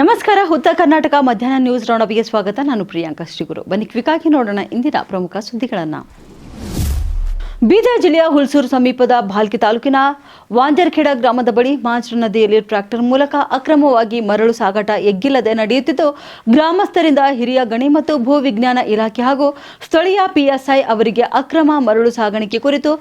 ನಮಸ್ಕಾರ, ಉತ್ತರ ಕರ್ನಾಟಕ ಮಧ್ಯಾಹ್ನ ನ್ಯೂಸ್ ರೌಂಡಪ್ಗೆ ಸ್ವಾಗತ. ನಾನು ಪ್ರಿಯಾಂಕಾ ಶ್ರೀಗುರು. ಬನ್ನಿ, ಕ್ವಿಕ್ಕಾಗಿ ನೋಡೋಣ ಇಂದಿನ ಪ್ರಮುಖ ಸುದ್ದಿಗಳನ್ನು. ಬೀದರ್ ಜಿಲ್ಲೆಯ ಹುಲ್ಸೂರು ಸಮೀಪದ ಭಾಲ್ಕಿ ತಾಲೂಕಿನ ವಾಂಜರ್ಖೇಡ ಗ್ರಾಮದ ಬಳಿ ಮಾಂಜ್ರ ನದಿಯಲ್ಲಿ ಟ್ರ್ಯಾಕ್ಟರ್ ಮೂಲಕ ಅಕ್ರಮವಾಗಿ ಮರಳು ಸಾಗಾಟ ಎಗ್ಗಿಲ್ಲದೆ ನಡೆಯುತ್ತಿದ್ದು, ಗ್ರಾಮಸ್ಥರಿಂದ ಹಿರಿಯ ಗಣಿ ಮತ್ತು ಭೂ ವಿಜ್ಞಾನ ಇಲಾಖೆ ಹಾಗೂ ಸ್ಥಳೀಯ ಪಿಎಸ್ಐ ಅವರಿಗೆ ಅಕ್ರಮ ಮರಳು ಸಾಗಾಣಿಕೆ ಕುರಿತು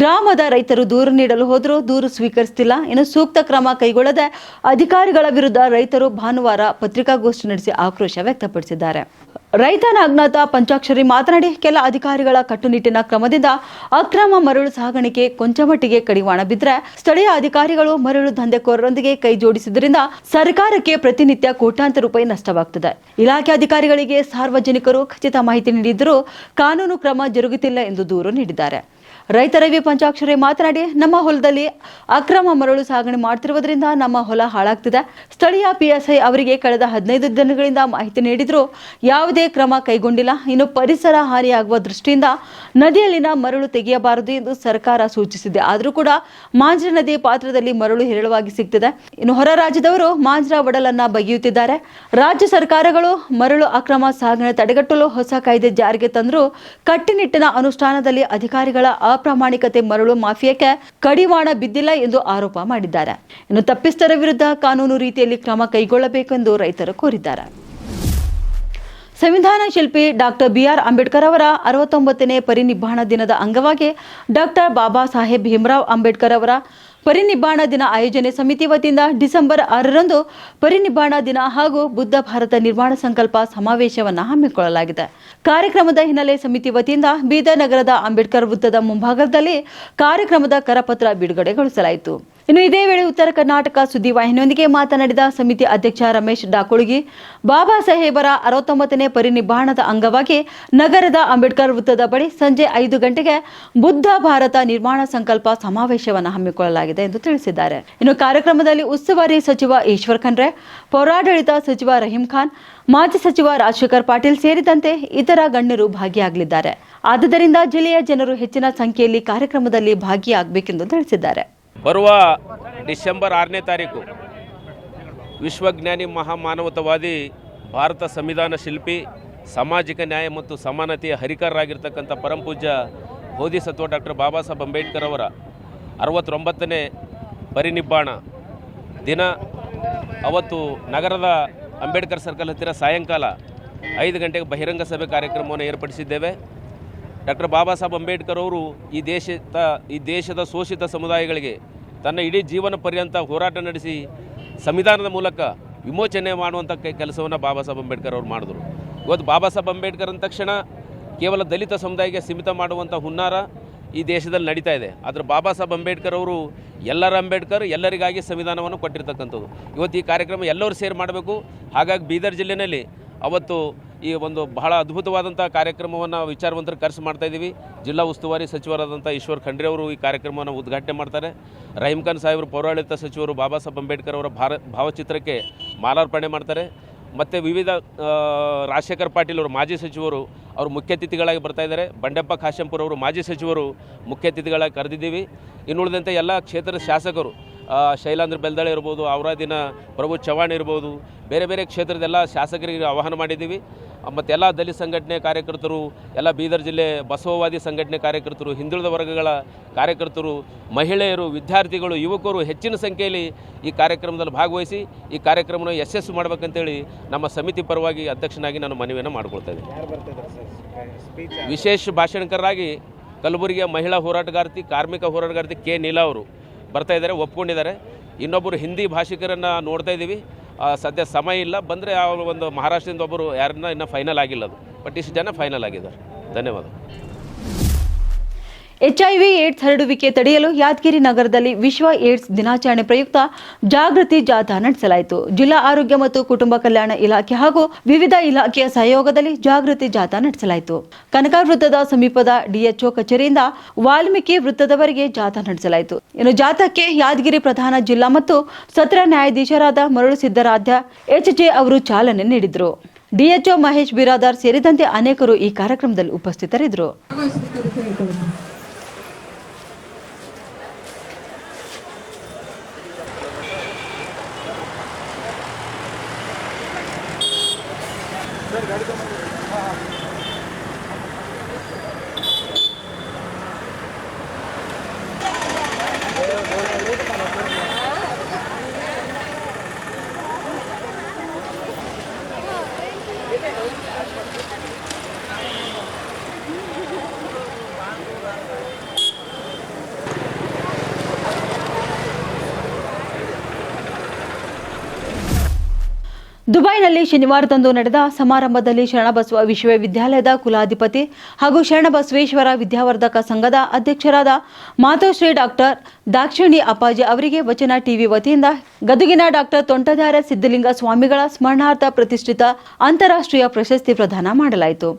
ಗ್ರಾಮದ ರೈತರು ದೂರು ನೀಡಲು ಹೋದರೂ ದೂರು ಸ್ವೀಕರಿಸುತ್ತಿಲ್ಲ. ಇನ್ನು ಸೂಕ್ತ ಕ್ರಮ ಕೈಗೊಳ್ಳದೆ ಅಧಿಕಾರಿಗಳ ವಿರುದ್ಧ ರೈತರು ಭಾನುವಾರ ಪತ್ರಿಕಾಗೋಷ್ಠಿ ನಡೆಸಿ ಆಕ್ರೋಶ ವ್ಯಕ್ತಪಡಿಸಿದ್ದಾರೆ. ರೈತನ ಅಜ್ಞಾತ ಪಂಚಾಕ್ಷರಿ ಮಾತನಾಡಿ ಕೆಲ ಅಧಿಕಾರಿಗಳ ಕಟ್ಟುನಿಟ್ಟಿನ ಕ್ರಮದಿಂದ ಅಕ್ರಮ ಮರಳು ಸಾಗಾಣಿಕೆ ಕೊಂಚ ಮಟ್ಟಿಗೆ ಕಡಿವಾಣ ಬಿದ್ದರೆ ಸ್ಥಳೀಯ ಅಧಿಕಾರಿಗಳು ಮರಳು ದಂಧೆಕೋರರೊಂದಿಗೆ ಕೈ ಜೋಡಿಸಿದ್ರಿಂದ ಸರ್ಕಾರಕ್ಕೆ ಪ್ರತಿನಿತ್ಯ ಕೋಟ್ಯಾಂತರ ರೂಪಾಯಿ ನಷ್ಟವಾಗುತ್ತದೆ ಇಲಾಖೆ ಅಧಿಕಾರಿಗಳಿಗೆ ಸಾರ್ವಜನಿಕರು ಖಚಿತ ಮಾಹಿತಿ ನೀಡಿದ್ದರೂ ಕಾನೂನು ಕ್ರಮ ಜರುಗುತ್ತಿಲ್ಲ ಎಂದು ದೂರು ನೀಡಿದ್ದಾರೆ. ರೈತ ರವಿ ಪಂಚಾಕ್ಷರಿ ಮಾತನಾಡಿ, ನಮ್ಮ ಹೊಲದಲ್ಲಿ ಅಕ್ರಮ ಮರಳು ಸಾಗಣೆ ಮಾಡ್ತಿರುವುದರಿಂದ ನಮ್ಮ ಹೊಲ ಹಾಳಾಗ್ತಿದೆ. ಸ್ಥಳೀಯ ಪಿಎಸ್ಐ ಅವರಿಗೆ ಕಳೆದ ಹದಿನೈದು ದಿನಗಳಿಂದ ಮಾಹಿತಿ ನೀಡಿದ್ರು. ಯಾವುದೇ ಕ್ರಮ ಕೈಗೊಂಡಿಲ್ಲ. ಇನ್ನು ಪರಿಸರ ಹಾನಿಯಾಗುವ ದೃಷ್ಟಿಯಿಂದ ನದಿಯಲ್ಲಿನ ಮರಳು ತೆಗೆಯಬಾರದು ಎಂದು ಸರ್ಕಾರ ಸೂಚಿಸಿದೆ. ಆದರೂ ಕೂಡ ಮಾಂಜ್ರ ನದಿ ಪಾತ್ರದಲ್ಲಿ ಮರಳು ಹೇರಳವಾಗಿ ಸಿಗ್ತಿದೆ. ಇನ್ನು ಹೊರ ರಾಜ್ಯದವರು ಮಾಂಜ್ರ ಒಡಲನ್ನ ಬಗೆಯುತ್ತಿದ್ದಾರೆ. ರಾಜ್ಯ ಸರ್ಕಾರಗಳು ಮರಳು ಅಕ್ರಮ ಸಾಗಣೆ ತಡೆಗಟ್ಟಲು ಹೊಸ ಕಾಯ್ದೆ ಜಾರಿಗೆ ತಂದರೂ. ಕಟ್ಟುನಿಟ್ಟಿನ ಅನುಷ್ಠಾನದಲ್ಲಿ ಅಧಿಕಾರಿಗಳ ಅಪ್ರಾಮಾಣಿಕತೆ ಮರಳು ಮಾಫಿಯಾಕ್ಕೆ ಕಡಿವಾಣ ಬಿದ್ದಿಲ್ಲ ಎಂದು ಆರೋಪ ಮಾಡಿದ್ದಾರೆ. ಇನ್ನು ತಪ್ಪಿಸ್ಥರ ವಿರುದ್ಧ ಕಾನೂನು ರೀತಿಯಲ್ಲಿ ಕ್ರಮ ಕೈಗೊಳ್ಳಬೇಕೆಂದು ರೈತರು ಕೋರಿದ್ದಾರೆ. ಸಂವಿಧಾನ ಶಿಲ್ಪಿ ಡಾಕ್ಟರ್ ಬಿಆರ್ ಅಂಬೇಡ್ಕರ್ ಅವರ ಅರವತ್ತೊಂಬತ್ತನೇ ಪರಿನಿಬ್ಬಾಣ ದಿನದ ಅಂಗವಾಗಿ ಡಾಕ್ಟರ್ ಬಾಬಾ ಸಾಹೇಬ್ ಭೀಮರಾವ್ ಅಂಬೇಡ್ಕರ್ ಅವರ ಪರಿನಿಬ್ಬಾಣ ದಿನ ಆಯೋಜನೆ ಸಮಿತಿ ವತಿಯಿಂದ ಡಿಸೆಂಬರ್ ಆರರಂದು ಪರಿನಿಬ್ಬಾಣ ದಿನ ಹಾಗೂ ಬುದ್ಧ ಭಾರತ ನಿರ್ಮಾಣ ಸಂಕಲ್ಪ ಸಮಾವೇಶವನ್ನು ಹಮ್ಮಿಕೊಳ್ಳಲಾಗಿದೆ. ಕಾರ್ಯಕ್ರಮದ ಹಿನ್ನೆಲೆ ಸಮಿತಿ ವತಿಯಿಂದ ಬೀದರ್ ನಗರದ ಅಂಬೇಡ್ಕರ್ ವೃತ್ತದ ಮುಂಭಾಗದಲ್ಲಿ ಕಾರ್ಯಕ್ರಮದ ಕರಪತ್ರ ಬಿಡುಗಡೆಗೊಳಿಸಲಾಯಿತು. ಇನ್ನು ಇದೇ ವೇಳೆ ಉತ್ತರ ಕರ್ನಾಟಕ ಸುದ್ದಿವಾಹಿನಿಯೊಂದಿಗೆ ಮಾತನಾಡಿದ ಸಮಿತಿ ಅಧ್ಯಕ್ಷ ರಮೇಶ್ ಡಾಕುಳಗಿ, ಬಾಬಾ ಸಾಹೇಬರ ಅರವತ್ತೊಂಬತ್ತನೇ ಪರಿನಿಬ್ಬಾಣದ ಅಂಗವಾಗಿ ನಗರದ ಅಂಬೇಡ್ಕರ್ ವೃತ್ತದ ಬಳಿ ಸಂಜೆ ಐದು ಗಂಟೆಗೆ ಬುದ್ಧ ಭಾರತ ನಿರ್ಮಾಣ ಸಂಕಲ್ಪ ಸಮಾವೇಶವನ್ನು ಹಮ್ಮಿಕೊಳ್ಳಲಾಗಿದೆ ಎಂದು ತಿಳಿಸಿದ್ದಾರೆ. ಇನ್ನು ಕಾರ್ಯಕ್ರಮದಲ್ಲಿ ಉಸ್ತುವಾರಿ ಸಚಿವ ಈಶ್ವರ್ ಖಂಡ್ರೆ, ಪೌರಾಡಳಿತ ಸಚಿವ ರಹೀಂ ಖಾನ್, ಮಾಜಿ ಸಚಿವ ರಾಜಶೇಖರ್ ಪಾಟೀಲ್ ಸೇರಿದಂತೆ ಇತರ ಗಣ್ಯರು ಭಾಗಿಯಾಗಲಿದ್ದಾರೆ. ಆದ್ದರಿಂದ ಜಿಲ್ಲೆಯ ಜನರು ಹೆಚ್ಚಿನ ಸಂಖ್ಯೆಯಲ್ಲಿ ಕಾರ್ಯಕ್ರಮದಲ್ಲಿ ಭಾಗಿಯಾಗಬೇಕೆಂದು ತಿಳಿಸಿದ್ದಾರೆ. ಬರುವ ಡಿಸೆಂಬರ್ ಆರನೇ ತಾರೀಕು ವಿಶ್ವಜ್ಞಾನಿ ಮಹಾಮಾನವತವಾದಿ ಭಾರತ ಸಂವಿಧಾನ ಶಿಲ್ಪಿ, ಸಾಮಾಜಿಕ ನ್ಯಾಯ ಮತ್ತು ಸಮಾನತೆಯ ಹರಿಕಾರರಾಗಿರ್ತಕ್ಕಂಥ ಪರಮಪೂಜ್ಯ ಬೋಧಿಸತ್ವ ಡಾಕ್ಟರ್ ಬಾಬಾ ಸಾಹೇಬ್ ಅಂಬೇಡ್ಕರ್ ಅವರ ಅರವತ್ತೊಂಬತ್ತನೇ ಪರಿನಿಬ್ಬಾಣ ದಿನ. ಅವತ್ತು ನಗರದ ಅಂಬೇಡ್ಕರ್ ಸರ್ಕಲ್ ಹತ್ತಿರ ಸಾಯಂಕಾಲ ಐದು ಗಂಟೆಗೆ ಬಹಿರಂಗ ಸಭೆ ಕಾರ್ಯಕ್ರಮವನ್ನು ಏರ್ಪಡಿಸಿದ್ದೇವೆ. ಡಾಕ್ಟರ್ ಬಾಬಾ ಸಾಹೇಬ್ ಅಂಬೇಡ್ಕರ್ ಅವರು ಈ ದೇಶದ ಈ ದೇಶದ ಶೋಷಿತ ಸಮುದಾಯಗಳಿಗೆ ತನ್ನ ಇಡೀ ಜೀವನ ಪರ್ಯಂತ ಹೋರಾಟ ನಡೆಸಿ ಸಂವಿಧಾನದ ಮೂಲಕ ವಿಮೋಚನೆ ಮಾಡುವಂಥ ಕೆಲಸವನ್ನು ಬಾಬಾ ಸಾಹೇಬ್ ಅಂಬೇಡ್ಕರ್ ಅವರು ಮಾಡಿದ್ರು. ಇವತ್ತು ಬಾಬಾ ಸಾಹೇಬ್ ಅಂಬೇಡ್ಕರ್ ಅಂದ ತಕ್ಷಣ ಕೇವಲ ದಲಿತ ಸಮುದಾಯಕ್ಕೆ ಸೀಮಿತ ಮಾಡುವಂಥ ಹುನ್ನಾರ ಈ ದೇಶದಲ್ಲಿ ನಡೀತಾ ಇದೆ. ಆದರೆ ಬಾಬಾ ಸಾಹೇಬ್ ಅಂಬೇಡ್ಕರ್ ಅವರು ಎಲ್ಲರ ಅಂಬೇಡ್ಕರ್ ಎಲ್ಲರಿಗಾಗಿ ಸಂವಿಧಾನವನ್ನು ಕೊಟ್ಟಿರ್ತಕ್ಕಂಥದ್ದು. ಇವತ್ತು ಈ ಕಾರ್ಯಕ್ರಮ ಎಲ್ಲರೂ ಸೇರ್ ಮಾಡಬೇಕು. ಹಾಗಾಗಿ ಬೀದರ್ ಜಿಲ್ಲೆಯಲ್ಲಿ ಅವತ್ತು ಈ ಒಂದು ಬಹಳ ಅದ್ಭುತವಾದಂಥ ಕಾರ್ಯಕ್ರಮವನ್ನು ವಿಚಾರವಂತರು ಕರೆಸಿ ಮಾಡ್ತಾ ಇದ್ದೀವಿ ಜಿಲ್ಲಾ ಉಸ್ತುವಾರಿ ಸಚಿವರಾದಂಥ ಈಶ್ವರ್ ಖಂಡ್ರೆ ಅವರು ಈ ಕಾರ್ಯಕ್ರಮವನ್ನು ಉದ್ಘಾಟನೆ ಮಾಡ್ತಾರೆ. ರಹೀಮ್ ಖಾನ್ ಸಾಹೇಬರು, ಪೌರಾಡಳಿತ ಸಚಿವರು ಬಾಬಾ ಸಾಹೇಬ್ ಅಂಬೇಡ್ಕರ್ ಅವರ ಭಾರ ಭಾವಚಿತ್ರಕ್ಕೆ ಮಾಲಾರ್ಪಣೆ ಮಾಡ್ತಾರೆ. ಮತ್ತು ವಿವಿಧ ರಾಜಶೇಖರ್ ಪಾಟೀಲ್ ಅವರು ಮಾಜಿ ಸಚಿವರು ಅವರು ಮುಖ್ಯ ಅತಿಥಿಗಳಾಗಿ ಬರ್ತಾ ಇದ್ದಾರೆ. ಬಂಡೆಪ್ಪ ಕಾಶೆಂಪುರವರು ಮಾಜಿ ಸಚಿವರು ಮುಖ್ಯ ಅತಿಥಿಗಳಾಗಿ ಕರೆದಿದ್ದೀವಿ. ಇನ್ನುಳಿದಂತೆ ಎಲ್ಲ ಕ್ಷೇತ್ರದ ಶಾಸಕರು ಶೈಲಾಂದ್ರ ಬೆಲ್ದಾಳೆ ಇರ್ಬೋದು ಅವರಾದಿನ ಪ್ರಭು ಚವಾಣ್ ಇರ್ಬೋದು ಬೇರೆ ಬೇರೆ ಕ್ಷೇತ್ರದೆಲ್ಲ ಶಾಸಕರಿಗೆ ಆಹ್ವಾನ ಮಾಡಿದ್ದೀವಿ. ಮತ್ತು ಎಲ್ಲ ದಲಿತ ಸಂಘಟನೆ ಕಾರ್ಯಕರ್ತರು ಎಲ್ಲ ಬೀದರ್ ಜಿಲ್ಲೆ ಬಸವವಾದಿ ಸಂಘಟನೆ ಕಾರ್ಯಕರ್ತರು ಹಿಂದುಳಿದ ವರ್ಗಗಳ ಕಾರ್ಯಕರ್ತರು ಮಹಿಳೆಯರು ವಿದ್ಯಾರ್ಥಿಗಳು ಯುವಕರು ಹೆಚ್ಚಿನ ಸಂಖ್ಯೆಯಲ್ಲಿ ಈ ಕಾರ್ಯಕ್ರಮದಲ್ಲಿ ಭಾಗವಹಿಸಿ ಈ ಕಾರ್ಯಕ್ರಮವನ್ನು ಯಶಸ್ಸು ಮಾಡಬೇಕಂತೇಳಿ ನಮ್ಮ ಸಮಿತಿ ಪರವಾಗಿ ಅಧ್ಯಕ್ಷನಾಗಿ ನಾನು ಮನವಿಯನ್ನು ಮಾಡಿಕೊಳ್ತೇನೆ ಇದ್ದೀನಿ. ವಿಶೇಷ ಭಾಷಣಕಾರರಾಗಿ ಕಲಬುರಗಿಯ ಮಹಿಳಾ ಹೋರಾಟಗಾರ್ತಿ ಕಾರ್ಮಿಕ ಹೋರಾಟಗಾರ್ತಿ ಕೆ. ನೀಲಾ ಅವರು. ಬರ್ತಾ ಇದ್ದಾರೆ ಒಪ್ಕೊಂಡಿದ್ದಾರೆ. ಇನ್ನೊಬ್ಬರು ಹಿಂದಿ ಭಾಷಿಕರನ್ನು ನೋಡ್ತಾ ಇದ್ದೀವಿ. ಆ, ಸದ್ಯ ಸಮಯ ಇಲ್ಲ. ಬಂದರೆ ಅವರು ಒಂದು ಮಹಾರಾಷ್ಟ್ರದಿಂದ ಒಬ್ಬರು ಯಾರನ್ನ ಇನ್ನೂ ಫೈನಲ್ ಆಗಿಲ್ಲ ಅದು. ಬಟ್ ಇಷ್ಟು ಜನ ಫೈನಲ್ ಆಗಿದ್ದಾರೆ. ಧನ್ಯವಾದ. ಎಚ್ಐವಿ ಏಡ್ಸ್ ಹರಡುವಿಕೆ ತಡೆಯಲು ಯಾದಗಿರಿ ನಗರದಲ್ಲಿ ವಿಶ್ವ ಏಡ್ಸ್ ದಿನಾಚರಣೆ ಪ್ರಯುಕ್ತ ಜಾಗೃತಿ ಜಾಥಾ ನಡೆಸಲಾಯಿತು. ಜಿಲ್ಲಾ ಆರೋಗ್ಯ ಮತ್ತು ಕುಟುಂಬ ಕಲ್ಯಾಣ ಇಲಾಖೆ ಹಾಗೂ ವಿವಿಧ ಇಲಾಖೆಯ ಸಹಯೋಗದಲ್ಲಿ ಜಾಗೃತಿ ಜಾಥಾ ನಡೆಸಲಾಯಿತು. ಕನಕ ವೃತ್ತದ ಸಮೀಪದ ಡಿಎಚ್ಒ ಕಚೇರಿಯಿಂದ ವಾಲ್ಮೀಕಿ ವೃತ್ತದವರೆಗೆ ಜಾಥಾ ನಡೆಸಲಾಯಿತು. ಇನ್ನು ಜಾಥಾಕ್ಕೆ ಯಾದಗಿರಿ ಪ್ರಧಾನ ಜಿಲ್ಲಾ ಮತ್ತು ಸತ್ರ ನ್ಯಾಯಾಧೀಶರಾದ ಮರಳು ಸಿದ್ದರಾಧ್ಯ, ಎಚ್ಜೆ ಅವರು ಚಾಲನೆ ನೀಡಿದರು. ಡಿಎಚ್ಒ ಮಹೇಶ್ ಬಿರಾದಾರ್ ಸೇರಿದಂತೆ ಅನೇಕರು ಈ ಕಾರ್ಯಕ್ರಮದಲ್ಲಿ ಉಪಸ್ಥಿತರಿದ್ದರು. Thank you. ದುಬೈನಲ್ಲಿ ಶನಿವಾರದಂದು ನಡೆದ ಸಮಾರಂಭದಲ್ಲಿ ಶರಣಬಸವ ವಿಶ್ವವಿದ್ಯಾಲಯದ ಕುಲಾಧಿಪತಿ ಹಾಗೂ ಶರಣಬಸವೇಶ್ವರ ವಿದ್ಯಾವರ್ಧಕ ಸಂಘದ ಅಧ್ಯಕ್ಷರಾದ ಮಾತೋಶ್ರೀ ಡಾಕ್ಟರ್ ದಾಕ್ಷಿಣಿ ಅಪ್ಪಾಜಿ ಅವರಿಗೆ ವಚನ ಟಿವಿ ವತಿಯಿಂದ ಗದುಗಿನ ಡಾಕ್ಟರ್ ತೊಂಟದಾರ ಸಿದ್ದಲಿಂಗ ಸ್ವಾಮಿಗಳ ಸ್ಮರಣಾರ್ಥ ಪ್ರತಿಷ್ಠಿತ ಅಂತಾರಾಷ್ಟ್ರೀಯ ಪ್ರಶಸ್ತಿ ಪ್ರದಾನ ಮಾಡಲಾಯಿತು.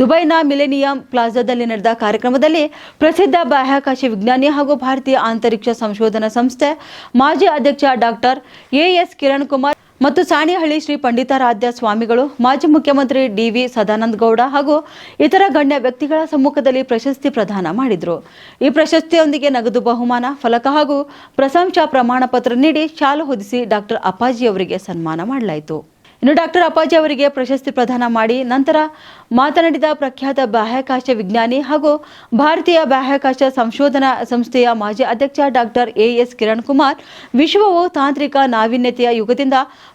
ದುಬೈನ ಮಿಲೆನಿಯಂ ಪ್ಲಾಜಾದಲ್ಲಿ ನಡೆದ ಕಾರ್ಯಕ್ರಮದಲ್ಲಿ ಪ್ರಸಿದ್ಧ ಬಾಹ್ಯಾಕಾಶ ವಿಜ್ಞಾನಿ ಹಾಗೂ ಭಾರತೀಯ ಅಂತರಿಕ್ಷ ಸಂಶೋಧನಾ ಸಂಸ್ಥೆ ಮಾಜಿ ಅಧ್ಯಕ್ಷ ಡಾಕ್ಟರ್ ಎಎಸ್ ಕಿರಣ್ ಕುಮಾರ್ ಮತ್ತು ಸಾಣಿಹಳ್ಳಿ ಶ್ರೀ ಪಂಡಿತಾರಾಧ್ಯ ಸ್ವಾಮಿಗಳು, ಮಾಜಿ ಮುಖ್ಯಮಂತ್ರಿ ಡಿವಿ ಸದಾನಂದ ಗೌಡ ಹಾಗೂ ಇತರ ಗಣ್ಯ ವ್ಯಕ್ತಿಗಳ ಸಮ್ಮುಖದಲ್ಲಿ ಪ್ರಶಸ್ತಿ ಪ್ರದಾನ ಮಾಡಿದರು. ಈ ಪ್ರಶಸ್ತಿಯೊಂದಿಗೆ ನಗದು ಬಹುಮಾನ, ಫಲಕ ಹಾಗೂ ಪ್ರಶಂಸಾ ಪ್ರಮಾಣ ಪತ್ರ ನೀಡಿ ಶಾಲು ಹೊದಿಸಿ ಡಾಕ್ಟರ್ ಅಪ್ಪಾಜಿ ಅವರಿಗೆ ಸನ್ಮಾನ ಮಾಡಲಾಯಿತು. ಇನ್ನು ಡಾಕ್ಟರ್ ಅಪ್ಪಾಜಿ ಅವರಿಗೆ ಪ್ರಶಸ್ತಿ ಪ್ರದಾನ ಮಾಡಿ ನಂತರ ಮಾತನಾಡಿದ ಪ್ರಖ್ಯಾತ ಬಾಹ್ಯಾಕಾಶ ವಿಜ್ಞಾನಿ ಹಾಗೂ ಭಾರತೀಯ ಬಾಹ್ಯಾಕಾಶ ಸಂಶೋಧನಾ ಸಂಸ್ಥೆಯ ಮಾಜಿ ಅಧ್ಯಕ್ಷ doctor A S S Kiran Kumar ವಿಶ್ವವು ತಾಂತ್ರಿಕ ನಾವೀನ್ಯತೆಯ ಯುಗದಿಂದ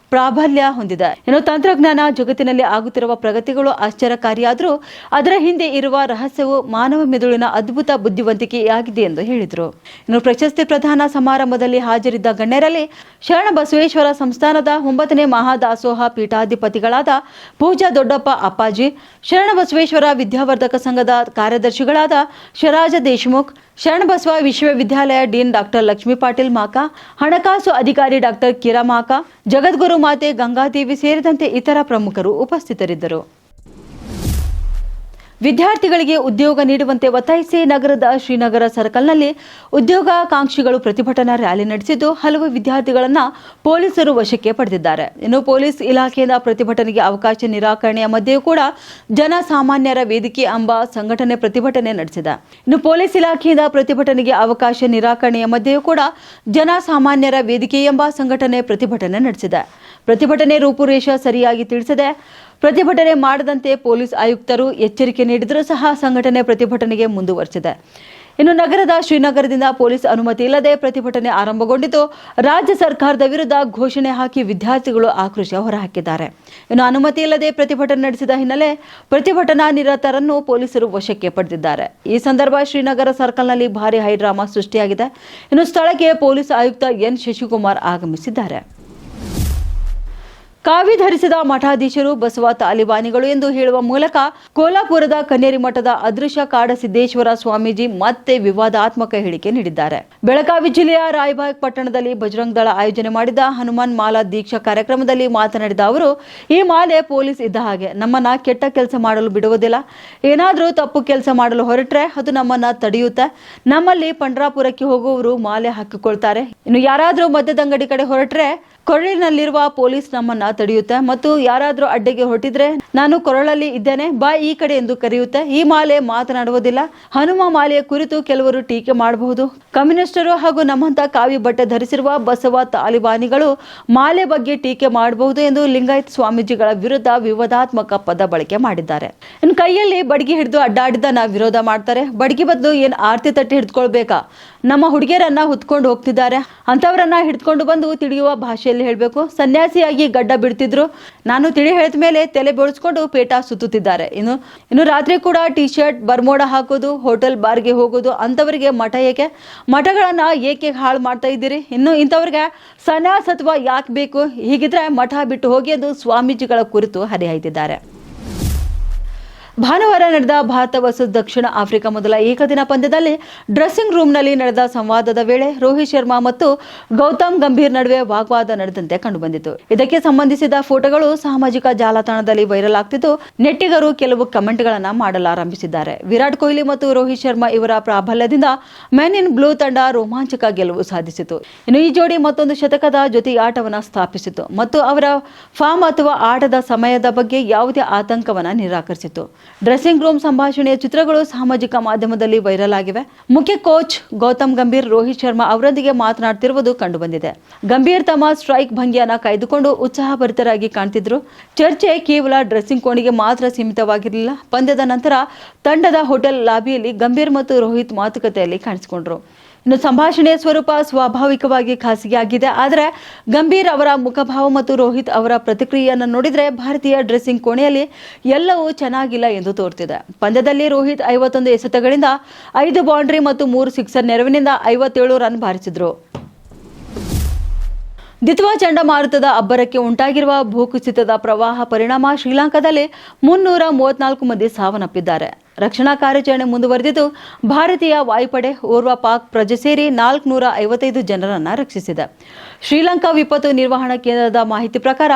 ಪ್ರಾಬಲ್ಯ ಹೊಂದಿದೆ. ಇನ್ನು ತಂತ್ರಜ್ಞಾನ ಜಗತ್ತಿನಲ್ಲಿ ಆಗುತ್ತಿರುವ ಪ್ರಗತಿಗಳು ಆಶ್ಚರ್ಯಕಾರಿಯಾದರೂ ಅದರ ಹಿಂದೆ ಇರುವ ರಹಸ್ಯವು ಮಾನವ ಮೆದುಳಿನ ಅದ್ಭುತ ಬುದ್ಧಿವಂತಿಕೆಯಾಗಿದೆ ಎಂದು ಹೇಳಿದರು. ಇನ್ನು ಪ್ರಶಸ್ತಿ ಪ್ರಧಾನ ಸಮಾರಂಭದಲ್ಲಿ ಹಾಜರಿದ್ದ ಗಣ್ಯರಲ್ಲಿ ಶರಣ ಬಸವೇಶ್ವರ ಸಂಸ್ಥಾನದ ಒಂಬತ್ತನೇ ಮಹಾದಾಸೋಹ ಪೀಠಾಧಿಪತಿಗಳಾದ ಪೂಜಾ ದೊಡ್ಡಪ್ಪ ಅಪ್ಪಾಜಿ ಶರಣ ಬಸವೇಶ್ವರ ವಿದ್ಯಾವರ್ಧಕ ಸಂಘದ ಕಾರ್ಯದರ್ಶಿಗಳಾದ ಶರಾಜ ದೇಶಮುಖ್, ಶರಣಬಸವ ವಿಶ್ವವಿದ್ಯಾಲಯ ಡೀನ್ ಡಾಕ್ಟರ್ ಲಕ್ಷ್ಮೀ ಪಾಟೀಲ್ ಮಾಕ, ಹಣಕಾಸು ಅಧಿಕಾರಿ ಡಾಕ್ಟರ್ ಕಿರಾ ಮಾಕ ಜಗದ್ಗುರು ಮಾತೆ ಗಂಗಾದೇವಿ ಸೇರಿದಂತೆ ಇತರ ಪ್ರಮುಖರು ಉಪಸ್ಥಿತರಿದ್ದರು. ವಿದ್ಯಾರ್ಥಿಗಳಿಗೆ ಉದ್ಯೋಗ ನೀಡುವಂತೆ ಒತ್ತಾಯಿಸಿ ನಗರದ ಶ್ರೀನಗರ ಸರ್ಕಲ್ನಲ್ಲಿ ಉದ್ಯೋಗಾಕಾಂಕ್ಷಿಗಳು ಪ್ರತಿಭಟನಾ ರ್ಯಾಲಿ ನಡೆಸಿದ್ದು ಹಲವು ವಿದ್ಯಾರ್ಥಿಗಳನ್ನು ಪೊಲೀಸರು ವಶಕ್ಕೆ ಪಡೆದಿದ್ದಾರೆ. ಇನ್ನು ಪೊಲೀಸ್ ಇಲಾಖೆಯಿಂದ ಪ್ರತಿಭಟನೆಗೆ ಅವಕಾಶ ನಿರಾಕರಣೆಯ ಮಧ್ಯೆಯೂ ಕೂಡ ಜನಸಾಮಾನ್ಯರ ವೇದಿಕೆ ಎಂಬ ಸಂಘಟನೆ ಪ್ರತಿಭಟನೆ ನಡೆಸಿದೆ. ಇನ್ನು ಪೊಲೀಸ್ ಇಲಾಖೆಯಿಂದ ಪ್ರತಿಭಟನೆಗೆ ಅವಕಾಶ ನಿರಾಕರಣೆಯ ಮಧ್ಯೆಯೂ ಕೂಡ ಜನಸಾಮಾನ್ಯರ ವೇದಿಕೆ ಎಂಬ ಸಂಘಟನೆ ಪ್ರತಿಭಟನೆ ನಡೆಸಿದೆ. ಪ್ರತಿಭಟನೆ ರೂಪುರೇಷ ಸರಿಯಾಗಿ ತಿಳಿಸದೆ ಪ್ರತಿಭಟನೆ ಮಾಡದಂತೆ ಪೊಲೀಸ್ ಆಯುಕ್ತರು ಎಚ್ಚರಿಕೆ ನೀಡಿದರೂ ಸಹ ಸಂಘಟನೆ ಪ್ರತಿಭಟನೆಗೆ ಮುಂದುವರೆಸಿದೆ. ಇನ್ನು ನಗರದ ಶ್ರೀನಗರದಿಂದ ಪೊಲೀಸ್ ಅನುಮತಿ ಇಲ್ಲದೆ ಪ್ರತಿಭಟನೆ ಆರಂಭಗೊಂಡಿದ್ದು, ರಾಜ್ಯ ಸರ್ಕಾರದ ವಿರುದ್ಧ ಘೋಷಣೆ ಹಾಕಿ ವಿದ್ಯಾರ್ಥಿಗಳು ಆಕ್ರೋಶ ಹೊರಹಾಕಿದ್ದಾರೆ. ಇನ್ನು ಅನುಮತಿ ಇಲ್ಲದೆ ಪ್ರತಿಭಟನೆ ನಡೆಸಿದ ಹಿನ್ನೆಲೆ ಪ್ರತಿಭಟನಾ ನಿರತರನ್ನು ಪೊಲೀಸರು ವಶಕ್ಕೆ ಪಡೆದಿದ್ದಾರೆ. ಈ ಸಂದರ್ಭ ಶ್ರೀನಗರ ಸರ್ಕಲ್ನಲ್ಲಿ ಭಾರಿ ಹೈಡ್ರಾಮಾ ಸೃಷ್ಟಿಯಾಗಿದೆ. ಇನ್ನು ಸ್ಥಳಕ್ಕೆ ಪೊಲೀಸ್ ಆಯುಕ್ತ ಎನ್. ಶಶಿಕುಮಾರ್ ಆಗಮಿಸಿದ್ದಾರೆ. ಕಾವಿ ಧರಿಸಿದ ಮಠಾಧೀಶರು, ಬಸವ ತಾಲಿಬಾನಿಗಳು ಎಂದು ಹೇಳುವ ಮೂಲಕ ಕೋಲಾಪುರದ ಕನ್ನೇರಿ ಮಠದ ಅದೃಶ್ಯ ಕಾಡಸಿದ್ದೇಶ್ವರ ಸ್ವಾಮೀಜಿ ಮತ್ತೆ ವಿವಾದಾತ್ಮಕ ಹೇಳಿಕೆ ನೀಡಿದ್ದಾರೆ. ಬೆಳಗಾವಿ ಜಿಲ್ಲೆಯ ರಾಯಬಾಗ್ ಪಟ್ಟಣದಲ್ಲಿ ಬಜರಂಗ್ ದಳ ಆಯೋಜನೆ ಮಾಡಿದ ಹನುಮಾನ್ ಮಾಲಾ ದೀಕ್ಷಾ ಕಾರ್ಯಕ್ರಮದಲ್ಲಿ ಮಾತನಾಡಿದ ಅವರು, ಈ ಮಾಲೆ ಪೊಲೀಸ್ ಇದ್ದ ಹಾಗೆ ನಮ್ಮನ್ನ ಕೆಟ್ಟ ಕೆಲಸ ಮಾಡಲು ಬಿಡುವುದಿಲ್ಲ. ಏನಾದರೂ ತಪ್ಪು ಕೆಲಸ ಮಾಡಲು ಹೊರಟ್ರೆ ಅದು ನಮ್ಮನ್ನ ತಡೆಯುತ್ತೆ. ನಮ್ಮಲ್ಲಿ ಪಂಡ್ರಾಪುರಕ್ಕೆ ಹೋಗುವವರು ಮಾಲೆ ಹಾಕಿಕೊಳ್ತಾರೆ. ಇನ್ನು ಯಾರಾದರೂ ಮದ್ಯದಂಗಡಿ ಕಡೆ ಹೊರಟ್ರೆ ಕೊರಳಿನಲ್ಲಿರುವ ಪೊಲೀಸ್ ನಮ್ಮನ್ನ ತಡೆಯುತ್ತೆ ಮತ್ತು ಯಾರಾದರೂ ಅಡ್ಡೆಗೆ ಹೊರಟಿದ್ರೆ ನಾನು ಕೊರಳಲ್ಲಿ ಇದ್ದೇನೆ, ಬಾ ಈ ಕಡೆ ಎಂದು ಕರೆಯುತ್ತೆ. ಈ ಮಾಲೆ ಮಾತನಾಡುವುದಿಲ್ಲ. ಹನುಮ ಮಾಲೆಯ ಕುರಿತು ಕೆಲವರು ಟೀಕೆ ಮಾಡಬಹುದು. ಕಮ್ಯುನಿಸ್ಟರು ಹಾಗೂ ನಮ್ಮಂತ ಕಾವಿ ಬಟ್ಟೆ ಧರಿಸಿರುವ ಬಸವ ತಾಲಿಬಾನಿಗಳು ಮಾಲೆ ಬಗ್ಗೆ ಟೀಕೆ ಮಾಡಬಹುದು ಎಂದು ಲಿಂಗಾಯತ್ ಸ್ವಾಮೀಜಿಗಳ ವಿರುದ್ಧ ವಿವಾದಾತ್ಮಕ ಪದ ಬಳಕೆ ಮಾಡಿದ್ದಾರೆ. ಇನ್ನು ಕೈಯಲ್ಲಿ ಬಡಗಿ ಹಿಡಿದು ಅಡ್ಡಾಡಿದ್ದನ್ನ ವಿರೋಧ ಮಾಡ್ತಾರೆ. ಬಡಗಿ ಬದಲು ಏನ್ ಆರ್ತಿ ತಟ್ಟಿ ಹಿಡ್ಕೊಳ್ಬೇಕಾ? ನಮ್ಮ ಹುಡುಗಿಯರನ್ನ ಹುತ್ಕೊಂಡು ಹೋಗ್ತಿದ್ದಾರೆ. ಅಂತವರನ್ನ ಹಿಡ್ಕೊಂಡು ಬಂದು ತಿಳಿಯುವ ಭಾಷೆಯಲ್ಲಿ ಹೇಳಬೇಕು, ಸನ್ಯಾಸಿಯಾಗಿ ಗಡ್ಡ ಬಿಡ್ತಿದ್ರು. ನಾನು ತಿಳಿ ಹೇಳಿದ ಮೇಲೆ ತಲೆ ಬೆಳೆಸ್ಕೊಂಡು ಪೇಟ ಸುತ್ತುತ್ತಿದ್ದಾರೆ. ಇನ್ನು ಇನ್ನು ರಾತ್ರಿ ಕೂಡ ಟಿ ಶರ್ಟ್ ಬರ್ಮೋಡ ಹಾಕೋದು, ಹೋಟೆಲ್ ಬಾರ್ಗೆ ಹೋಗೋದು ಅಂತವರಿಗೆ ಮಠ ಏಕೆ? ಮಠಗಳನ್ನ ಏಕೆ ಹಾಳು ಮಾಡ್ತಾ ಇದ್ದೀರಿ? ಇನ್ನು ಇಂಥವ್ರಿಗೆ ಸನ್ಯಾಸತ್ವ ಯಾಕೆ ಬೇಕು? ಹೀಗಿದ್ರೆ ಮಠ ಬಿಟ್ಟು ಹೋಗಿ ಎಂದು ಸ್ವಾಮೀಜಿಗಳ ಕುರಿತು ಹರಿಹಾಯ್ದಿದ್ದಾರೆ ಭಾನುವಾರ ನಡೆದ ಭಾರತ ವರ್ಸಸ್ ದಕ್ಷಿಣ ಆಫ್ರಿಕಾ ಮೊದಲ ಏಕದಿನ ಪಂದ್ಯದಲ್ಲಿ ಡ್ರೆಸ್ಸಿಂಗ್ ರೂಮ್ನಲ್ಲಿ ನಡೆದ ಸಂವಾದದ ವೇಳೆ ರೋಹಿತ್ ಶರ್ಮಾ ಮತ್ತು ಗೌತಮ್ ಗಂಭೀರ್ ನಡುವೆ ವಾಗ್ವಾದ ನಡೆದಂತೆ ಕಂಡುಬಂದಿತು. ಇದಕ್ಕೆ ಸಂಬಂಧಿಸಿದ ಫೋಟೋಗಳು ಸಾಮಾಜಿಕ ಜಾಲತಾಣದಲ್ಲಿ ವೈರಲ್ ಆಗ್ತಿದ್ದು, ನೆಟ್ಟಿಗರು ಕೆಲವು ಕಮೆಂಟ್ಗಳನ್ನು ಮಾಡಲಾರಂಭಿಸಿದ್ದಾರೆ. ವಿರಾಟ್ ಕೊಹ್ಲಿ ಮತ್ತು ರೋಹಿತ್ ಶರ್ಮಾ ಇವರ ಪ್ರಾಬಲ್ಯದಿಂದ ಮೆನ್ ಇನ್ ಬ್ಲೂ ತಂಡ ರೋಮಾಂಚಕ ಗೆಲುವು ಸಾಧಿಸಿತು. ಇನ್ನು ಈ ಜೋಡಿ ಮತ್ತೊಂದು ಶತಕದ ಜೊತೆ ಆಟವನ್ನು ಸ್ಥಾಪಿಸಿತು ಮತ್ತು ಅವರ ಫಾರ್ಮ್ ಅಥವಾ ಆಟದ ಸಮಯದ ಬಗ್ಗೆ ಯಾವುದೇ ಆತಂಕವನ್ನು ನಿರಾಕರಿಸಿತು. ಡ್ರೆಸ್ಸಿಂಗ್ ರೂಮ್ ಸಂಭಾಷಣೆಯ ಚಿತ್ರಗಳು ಸಾಮಾಜಿಕ ಮಾಧ್ಯಮದಲ್ಲಿ ವೈರಲ್ ಆಗಿವೆ. ಮುಖ್ಯ ಕೋಚ್ ಗೌತಮ್ ಗಂಭೀರ್, ರೋಹಿತ್ ಶರ್ಮಾ ಅವರೊಂದಿಗೆ ಮಾತನಾಡ್ತಿರುವುದು ಕಂಡುಬಂದಿದೆ. ಗಂಭೀರ್ ತಮ್ಮ ಸ್ಟ್ರೈಕ್ ಭಂಗಿಯನ್ನ ಕಾಯ್ದುಕೊಂಡು ಉತ್ಸಾಹಭರಿತರಾಗಿ ಕಾಣ್ತಿದ್ರು. ಚರ್ಚೆ ಕೇವಲ ಡ್ರೆಸ್ಸಿಂಗ್ ಕೋಣೆಗೆ ಮಾತ್ರ ಸೀಮಿತವಾಗಿರಲಿಲ್ಲ. ಪಂದ್ಯದ ನಂತರ ತಂಡದ ಹೋಟೆಲ್ ಲಾಬಿಯಲ್ಲಿ ಗಂಭೀರ್ ಮತ್ತು ರೋಹಿತ್ ಮಾತುಕತೆಯಲ್ಲಿ ಕಾಣಿಸಿಕೊಂಡ್ರು. ಇನ್ನು ಸಂಭಾಷಣೆಯ ಸ್ವರೂಪ ಸ್ವಾಭಾವಿಕವಾಗಿ ಖಾಸಗಿಯಾಗಿದೆ. ಆದರೆ ಗಂಭೀರ್ ಅವರ ಮುಖಭಾವ ಮತ್ತು ರೋಹಿತ್ ಅವರ ಪ್ರತಿಕ್ರಿಯೆಯನ್ನು ನೋಡಿದರೆ ಭಾರತೀಯ ಡ್ರೆಸ್ಸಿಂಗ್ ಕೋಣೆಯಲ್ಲಿ ಎಲ್ಲವೂ ಚೆನ್ನಾಗಿಲ್ಲ ಎಂದು ತೋರ್ತಿದೆ. ಪಂದ್ಯದಲ್ಲಿ ರೋಹಿತ್ ಐವತ್ತೊಂದು ಎಸೆತಗಳಿಂದ ಐದು ಬೌಂಡ್ರಿ ಮತ್ತು ಮೂರು ಸಿಕ್ಸರ್ ನೆರವಿನಿಂದ ಐವತ್ತೇಳು ರನ್ ಬಾರಿಸಿದ್ರು. ದಿತ್ವಾ ಚಂಡಮಾರುತದ ಅಬ್ಬರಕ್ಕೆ ಉಂಟಾಗಿರುವ ಭೂಕುಸಿತದ ಪ್ರವಾಹ ಪರಿಣಾಮ ಶ್ರೀಲಂಕಾದಲ್ಲಿ ಮುನ್ನೂರ ಮೂವತ್ನಾಲ್ಕು ಮಂದಿ ಸಾವನ್ನಪ್ಪಿದ್ದಾರೆ. ರಕ್ಷಣಾ ಕಾರ್ಯಾಚರಣೆ ಮುಂದುವರೆದಿದ್ದು, ಭಾರತೀಯ ವಾಯುಪಡೆ ಓರ್ವ ಪಾಕ್ ಪ್ರಜೆ ಸೇರಿ ನಾಲ್ಕುನೂರ ಐವತ್ತೈದು ಜನರನ್ನು ರಕ್ಷಿಸಿದೆ. ಶ್ರೀಲಂಕಾ ವಿಪತ್ತು ನಿರ್ವಹಣಾ ಕೇಂದ್ರದ ಮಾಹಿತಿ ಪ್ರಕಾರ,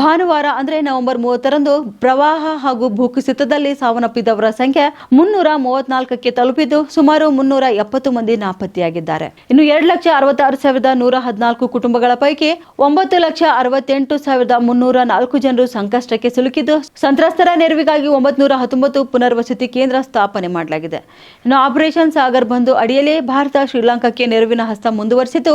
ಭಾನುವಾರ ಅಂದರೆ ನವೆಂಬರ್ ಮೂವತ್ತರಂದು ಪ್ರವಾಹ ಹಾಗೂ ಭೂಕುಸಿತದಲ್ಲಿ ಸಾವನ್ನಪ್ಪಿದವರ ಸಂಖ್ಯೆ ಮುನ್ನೂರ ಮೂವತ್ನಾಲ್ಕಕ್ಕೆ ತಲುಪಿದ್ದು, ಸುಮಾರು ಮುನ್ನೂರ ಎಪ್ಪತ್ತು ಮಂದಿ ನಾಪತ್ತೆಯಾಗಿದ್ದಾರೆ. ಇನ್ನು ಎರಡು ಲಕ್ಷ ಅರವತ್ತಾರು ಸಾವಿರದ ನೂರ ಹದಿನಾಲ್ಕು ಕುಟುಂಬಗಳ ಪೈಕಿ ಒಂಬತ್ತು ಲಕ್ಷ ಅರವತ್ತೆಂಟು ಸಾವಿರದ ಮುನ್ನೂರ ನಾಲ್ಕು ಜನರು ಸಂಕಷ್ಟಕ್ಕೆ ಸಿಲುಕಿದ್ದು, ಸಂತ್ರಸ್ತರ ನೆರವಿಗಾಗಿ ಒಂಬತ್ತು ಹತ್ತೊಂಬತ್ತು ಪುನರ್ವಸತಿ ಕೇಂದ್ರ ಸ್ಥಾಪನೆ ಮಾಡಲಾಗಿದೆ. ಇನ್ನು ಆಪರೇಷನ್ ಸಾಗರ್ ಬಂದು ಅಡಿಯಲ್ಲಿ ಭಾರತ ಶ್ರೀಲಂಕಾಕ್ಕೆ ನೆರವಿನ ಹಸ್ತ ಮುಂದುವರಿಸಿದ್ದು,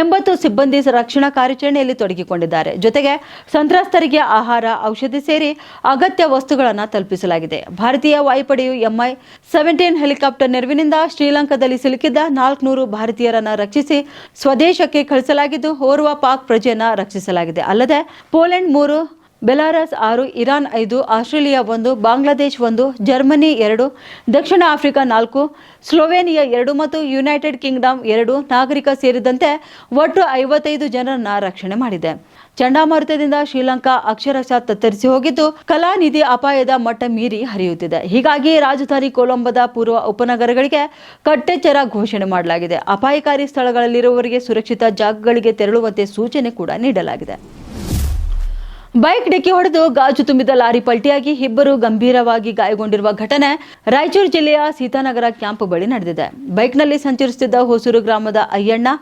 ಎಂಬತ್ತು ಸಿಬ್ಬಂದಿ ರಕ್ಷಣಾ ಕಾರ್ಯಾಚರಣೆಯಲ್ಲಿ ತೊಡಗಿಕೊಂಡಿದ್ದಾರೆ. ಜೊತೆಗೆ ಸಂತ್ರಸ್ತರಿಗೆ ಆಹಾರ, ಔಷಧಿ ಸೇರಿ ಅಗತ್ಯ ವಸ್ತುಗಳನ್ನು ತಲುಪಿಸಲಾಗಿದೆ. ಭಾರತೀಯ ವಾಯುಪಡೆಯು ಎಂಐ ಸೆವೆಂಟೀನ್ ಹೆಲಿಕಾಪ್ಟರ್ ನೆರವಿನಿಂದ ಶ್ರೀಲಂಕಾದಲ್ಲಿ ಸಿಲುಕಿದ್ದ ನಾಲ್ಕುನೂರು ಭಾರತೀಯರನ್ನು ರಕ್ಷಿಸಿ ಸ್ವದೇಶಕ್ಕೆ ಕಳಿಸಲಾಗಿದ್ದು, ಓರ್ವ ಪಾಕ್ ಪ್ರಜೆಯನ್ನ ರಕ್ಷಿಸಲಾಗಿದೆ. ಅಲ್ಲದೆ ಪೋಲೆಂಡ್ ಮೂರು ಬೆಲಾರಸ್ ಆರು, ಇರಾನ್ ಐದು, ಆಸ್ಟ್ರೇಲಿಯಾ ಒಂದು, ಬಾಂಗ್ಲಾದೇಶ್ ಒಂದು, ಜರ್ಮನಿ ಎರಡು, ದಕ್ಷಿಣ ಆಫ್ರಿಕಾ ನಾಲ್ಕು, ಸ್ಲೋವೇನಿಯಾ ಎರಡು ಮತ್ತು ಯುನೈಟೆಡ್ ಕಿಂಗ್ಡಮ್ ಎರಡು ನಾಗರಿಕ ಸೇರಿದಂತೆ ಒಟ್ಟು ಐವತ್ತೈದು ಜನರನ್ನ ರಕ್ಷಣೆ ಮಾಡಿದೆ. ಚಂಡಮಾರುತದಿಂದ ಶ್ರೀಲಂಕಾ ಅಕ್ಷರಶಃ ತತ್ತರಿಸಿ ಹೋಗಿದ್ದು ಕಲಾನಿಧಿ ಅಪಾಯದ ಮಟ್ಟ ಮೀರಿ ಹರಿಯುತ್ತಿದೆ. ಹೀಗಾಗಿ ರಾಜಧಾನಿ ಕೊಲಂಬೋದ ಪೂರ್ವ ಉಪನಗರಗಳಿಗೆ ಕಟ್ಟೆಚ್ಚರ ಘೋಷಣೆ ಮಾಡಲಾಗಿದೆ. ಅಪಾಯಕಾರಿ ಸ್ಥಳಗಳಲ್ಲಿರುವವರಿಗೆ ಸುರಕ್ಷಿತ ಜಾಗಗಳಿಗೆ ತೆರಳುವಂತೆ ಸೂಚನೆ ಕೂಡ ನೀಡಲಾಗಿದೆ. ಬೈಕ್ ಡಿಕ್ಕಿ ಹೊಡೆದು ಗಾಜು ತುಂಬಿದ ಲಾರಿ ಪಲ್ಟಿಯಾಗಿ ಇಬ್ಬರು ಗಂಭೀರವಾಗಿ ಗಾಯಗೊಂಡಿರುವ ಘಟನೆ ರಾಯಚೂರು ಜಿಲ್ಲೆಯ ಸೀತಾನಗರ ಕ್ಯಾಂಪ್ ಬಳಿ ನಡೆದಿದೆ. ಬೈಕ್ನಲ್ಲಿ ಸಂಚರಿಸುತ್ತಿದ್ದ ಹೊಸೂರು ಗ್ರಾಮದ ಅಯ್ಯಣ್ಣ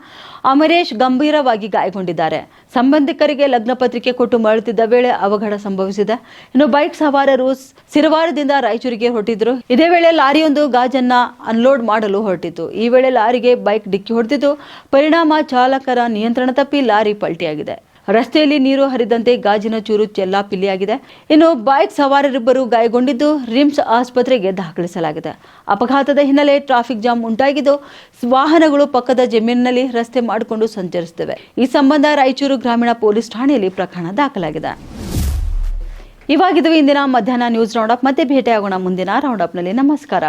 ಅಮರೇಶ್ ಗಂಭೀರವಾಗಿ ಗಾಯಗೊಂಡಿದ್ದಾರೆ. ಸಂಬಂಧಿಕರಿಗೆ ಲಗ್ನ ಪತ್ರಿಕೆ ಕೊಟ್ಟು ಮರಳುತ್ತಿದ್ದ ವೇಳೆ ಅವಘಡ ಸಂಭವಿಸಿದೆ. ಇನ್ನು ಬೈಕ್ ಸವಾರರು ಸಿರವಾರದಿಂದ ರಾಯಚೂರಿಗೆ ಹೊರಟಿದ್ರು. ಇದೇ ವೇಳೆ ಲಾರಿಯೊಂದು ಗಾಜನ್ನ ಅನ್ಲೋಡ್ ಮಾಡಲು ಹೊರಟಿತ್ತು. ಈ ವೇಳೆ ಲಾರಿಗೆ ಬೈಕ್ ಡಿಕ್ಕಿ ಹೊಡೆದಿದ್ದು, ಪರಿಣಾಮ ಚಾಲಕರ ನಿಯಂತ್ರಣ ತಪ್ಪಿ ಲಾರಿ ಪಲ್ಟಿಯಾಗಿದೆ. ರಸ್ತೆಯಲ್ಲಿ ನೀರು ಹರಿದಂತೆ ಗಾಜಿನ ಚೂರು ಚೆಲ್ಲಾಪಿಲ್ಲಿಯಾಗಿದೆ ಇನ್ನು ಬೈಕ್ ಸವಾರರಿಬ್ಬರು ಗಾಯಗೊಂಡಿದ್ದು ರಿಮ್ಸ್ ಆಸ್ಪತ್ರೆಗೆ ದಾಖಲಿಸಲಾಗಿದೆ. ಅಪಘಾತದ ಹಿನ್ನೆಲೆ ಟ್ರಾಫಿಕ್ ಜಾಮ್ ಉಂಟಾಗಿದ್ದು ವಾಹನಗಳು ಪಕ್ಕದ ಜಮೀನಿನಲ್ಲಿ ರಸ್ತೆ ಮಾಡಿಕೊಂಡು ಸಂಚರಿಸುತ್ತಿವೆ. ಈ ಸಂಬಂಧ ರಾಯಚೂರು ಗ್ರಾಮೀಣ ಪೊಲೀಸ್ ಠಾಣೆಯಲ್ಲಿ ಪ್ರಕರಣ ದಾಖಲಾಗಿದೆ. ಇವಾಗಿದ್ದು ಇಂದಿನ ಮಧ್ಯಾಹ್ನ ನ್ಯೂಸ್ ರೌಂಡಪ್ ಮತ್ತೆ ಭೇಟಿಯಾಗೋಣ ಮುಂದಿನ ರೌಂಡಪ್ನಲ್ಲಿ ನಮಸ್ಕಾರ.